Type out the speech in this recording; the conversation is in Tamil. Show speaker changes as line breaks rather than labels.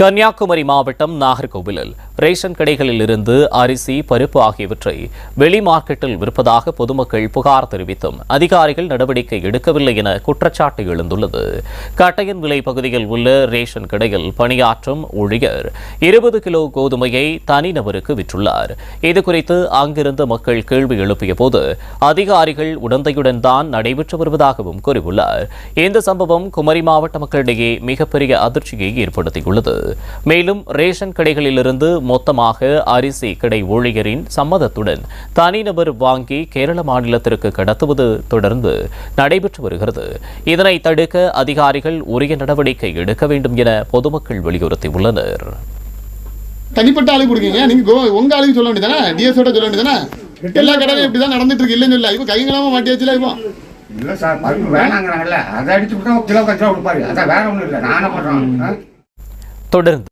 கன்னியாகுமரி மாவட்டம் நாகர்கோவிலில் ரேஷன் கடைகளில் இருந்து அரிசி பருப்பு ஆகியவற்றை வெளி மார்க்கெட்டில் விற்பதாக பொதுமக்கள் புகார் தெரிவித்தும் அதிகாரிகள் நடவடிக்கை எடுக்கவில்லை என குற்றச்சாட்டு எழுந்துள்ளது. கட்டையன் விலை பகுதியில் உள்ள ரேஷன் கடையில் பணியாற்றும் ஊழியர் இருபது கிலோ கோதுமையை தனிநபருக்கு விற்றுள்ளார். இதுகுறித்து அங்கிருந்த மக்கள் கேள்வி எழுப்பிய போது அதிகாரிகள் உடந்தையுடன் தான் நடைபெற்று வருவதாகவும் கூறியுள்ளார். இந்த சம்பவம் குமரி மாவட்ட மக்களிடையே மிகப்பெரிய அதிர்ச்சியை ஏற்படுத்தியுள்ளது. மேலும் ரேஷன் கடைகளிலிருந்து மொத்தமாக அரிசி கடை ஊழியரின் சம்மதத்துடன் தனிநபர் வாங்கி கேரள மாநிலத்திற்கு கடத்துவது தொடர்ந்து நடைபெற்று வருகிறது. இதனை தடுக்க அதிகாரிகள் உரிய நடவடிக்கை எடுக்க வேண்டும் என பொதுமக்கள் வலியுறுத்தியுள்ளனர்.
தனிப்பட்ட ஆளுக்கு கொடுக்கீங்க? நீங்க உங்க ஆளுக்கு சொல்ல வேண்டியதானே டிஎஸோட சொல்ல வேண்டியதானே எல்லா கடையிலும் இப்படிதான் நடந்துட்டு இருக்கு. இல்லைன்னு இல்ல இப்போ கைங்களாம மாட்டியாச்சுல இப்போ.
இல்லை சார் வேணாங்கிறாங்கல்ல. அதை அடிச்சு விட்டா கிலோ கச்சா கொடுப்பாரு. அதான் வேற ஒன்றும் இல்லை. நானே பண்ணுறோம்
தொடர்ந்து